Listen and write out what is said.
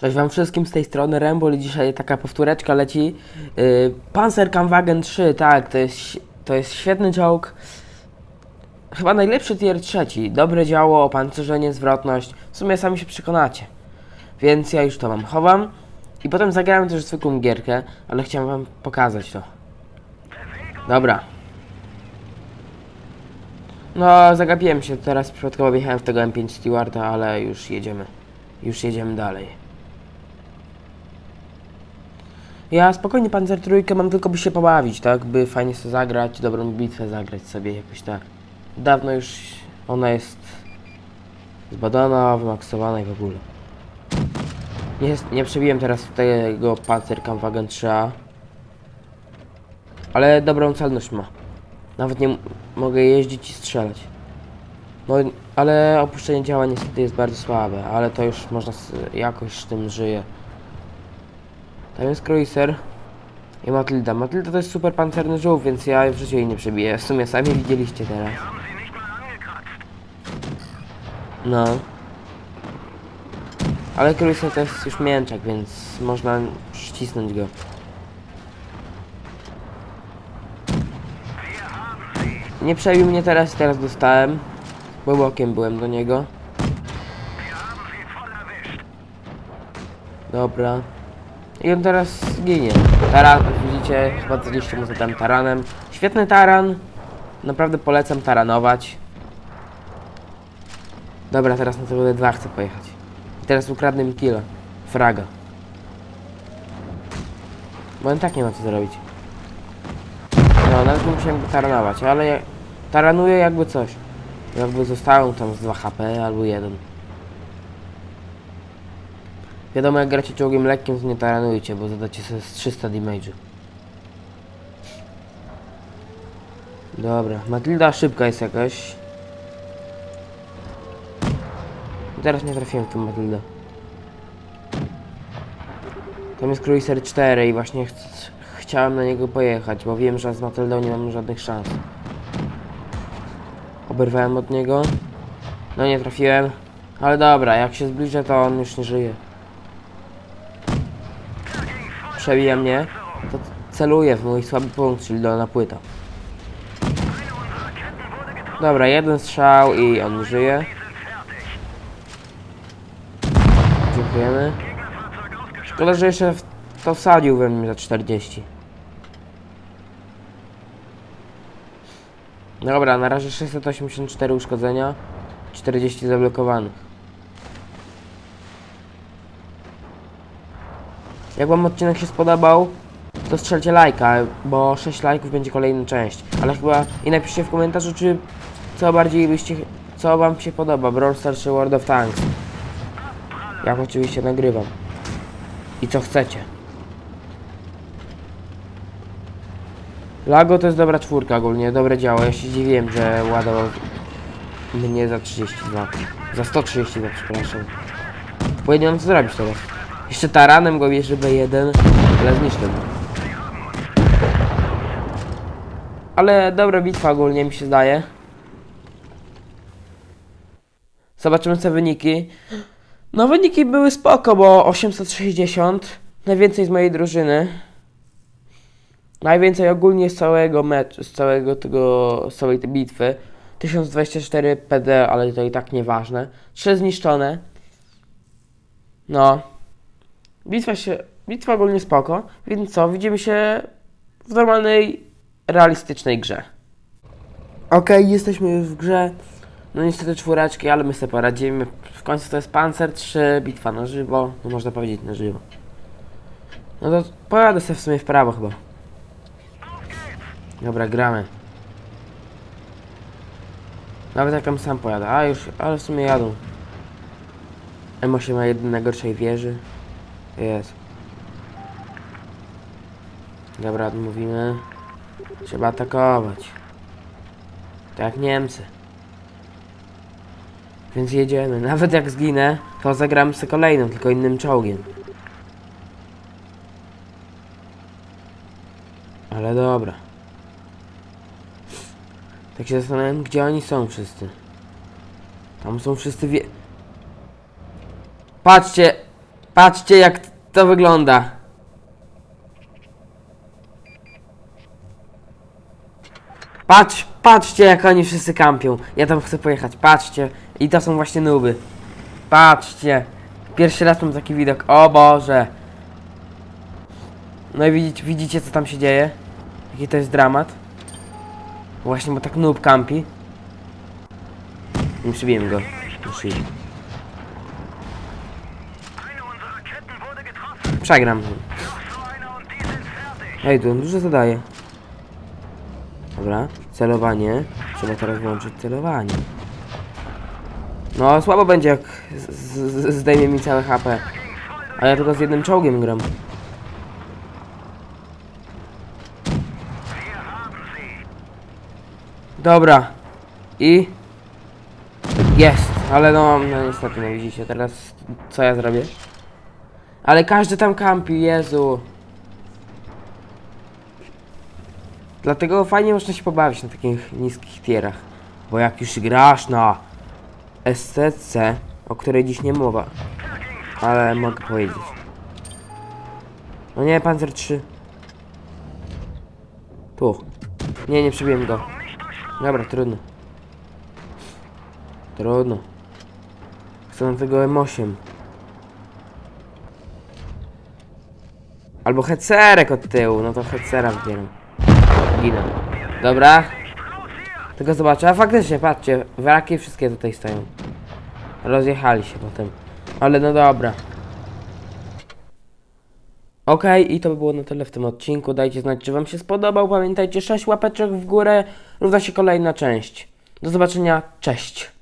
Cześć wam wszystkim z tej strony Rembol i dzisiaj taka powtóreczka leci. Yy, Panzerkampfwagen 3, tak, to jest, to jest świetny czołg. Chyba najlepszy tier trzeci. Dobre działo, opancerzenie, zwrotność. W sumie sami się przekonacie. Więc ja już to mam chowam. I potem zagrałem też zwykłą gierkę, ale chciałem wam pokazać to. Dobra. No, zagapiłem się, teraz przypadkowo wjechałem w tego M5 Stewarda, ale już jedziemy. Już jedziemy dalej. Ja spokojnie Panzer trójkę mam tylko by się pobawić, tak? By fajnie sobie zagrać, dobrą bitwę zagrać sobie jakoś tak. Dawno już ona jest zbadana, wymaksowana i w ogóle. Nie, nie przebiłem teraz tego Panzerkampfwagen 3A. Ale dobrą celność ma. Nawet nie mogę jeździć i strzelać. No, ale opuszczenie działa niestety jest bardzo słabe, ale to już można jakoś z tym żyje. Tam jest Cruiser i Matilda. Matilda to jest super pancerny żółw, więc ja w życiu jej nie przebiję. W sumie sami widzieliście teraz. No. Ale Cruiser to jest już mięczak, więc można przycisnąć go. Nie przebił mnie teraz, teraz dostałem. Bo bokiem byłem do niego. Dobra. I on teraz ginie. Taran, widzicie, chyba zaliście mu zatem taranem. Świetny taran. Naprawdę polecam taranować. Dobra, teraz na tego D2 chcę pojechać. I teraz ukradnę mi killa. Fraga. Bo on tak nie ma co zrobić. No, nawet nie musiałem taranować, ale taranuję jakby coś. Jakby zostałem tam z 2 HP albo 1. Wiadomo, jak gracie czołgiem lekkim, to nie taranujcie, bo zadacie sobie z 300 damage'u. Dobra, Matilda szybka jest jakaś. Teraz nie trafiłem w tą Matildę. Tam jest Cruiser 4 i właśnie ch chciałem na niego pojechać, bo wiem, że z Matyldą nie mam żadnych szans. Oberwałem od niego. No nie trafiłem. Ale dobra, jak się zbliżę, to on już nie żyje. Przebija mnie, to celuje w mój słaby punkt, czyli dolna płyta. Dobra, jeden strzał i on żyje. Dziękujemy. Szkoda, że jeszcze to wsadził we mnie za 40. Dobra, na razie 684 uszkodzenia, 40 zablokowanych. Jak wam odcinek się spodobał, to strzelcie lajka, bo 6 lajków będzie kolejna część. Ale chyba i napiszcie w komentarzu, czy co bardziej byście, co wam się podoba, Brawl Stars czy World of Tanks. Jak oczywiście nagrywam. I co chcecie. Lago to jest dobra czwórka ogólnie, dobre działo. Ja się dziwiłem, że ładował mnie za 32. Za 132, przepraszam. Bo co zrobić teraz. Jeszcze taranem go bierze B1, ale zniszczę go. Ale dobra bitwa ogólnie mi się zdaje. Zobaczymy co wyniki. No wyniki były spoko, bo 860. Najwięcej z mojej drużyny. Najwięcej ogólnie z całego meczu, z całego tego, z całej tej bitwy. 1024 PD, ale to i tak nieważne. 3 zniszczone. No. Bitwa się, bitwa ogólnie spoko, więc co, widzimy się w normalnej, realistycznej grze. Okej, jesteśmy już w grze. No niestety czwóreczki, ale my sobie poradzimy. W końcu to jest Panzer 3, bitwa na żywo, no można powiedzieć na żywo. No to pojadę sobie w sumie w prawo chyba. Dobra, gramy. Nawet jak tam sam pojadę, a już, ale w sumie jadą. M8 ma jeden na gorszej wieży. Jest. Dobra, mówimy. Trzeba atakować. Tak jak Niemcy. Więc jedziemy. Nawet jak zginę, to zagram sobie kolejną, tylko innym czołgiem. Ale dobra. Tak się zastanawiam, gdzie oni są wszyscy. Tam są wszyscy wie... Patrzcie! Patrzcie jak to wygląda. Patrz, patrzcie jak oni wszyscy kampią. Ja tam chcę pojechać, patrzcie. I to są właśnie nuby. Patrzcie. Pierwszy raz mam taki widok. O Boże. No i widzicie, widzicie co tam się dzieje? Jaki to jest dramat? Właśnie, bo tak noob kampi. Nie przybiłem go. Muszę Przegram. Ej, tu on dużo zadaje. Dobra, celowanie. Trzeba teraz włączyć celowanie. No, słabo będzie jak zdejmie mi całe HP. A ja tylko z jednym czołgiem gram. Dobra. I... Jest, ale no, no niestety, no widzicie, teraz co ja zrobię? Ale każdy tam kampi, Jezu. Dlatego fajnie można się pobawić na takich niskich tierach. Bo jak już grasz na SCC, o której dziś nie mowa, ale mogę powiedzieć. No nie, Panzer 3. Tu. Nie, nie przebiłem go. Dobra, trudno. Trudno. Chcę na tego M8. Albo hecerek od tyłu, no to hecera wybieram. Ginę. Dobra. Tylko zobaczę, a faktycznie, patrzcie, wraki wszystkie tutaj stoją. Rozjechali się potem. Ale no dobra. Okej, i to by było na tyle w tym odcinku. Dajcie znać, czy Wam się spodobał. Pamiętajcie, 6 łapeczek w górę równa się kolejna część. Do zobaczenia, cześć.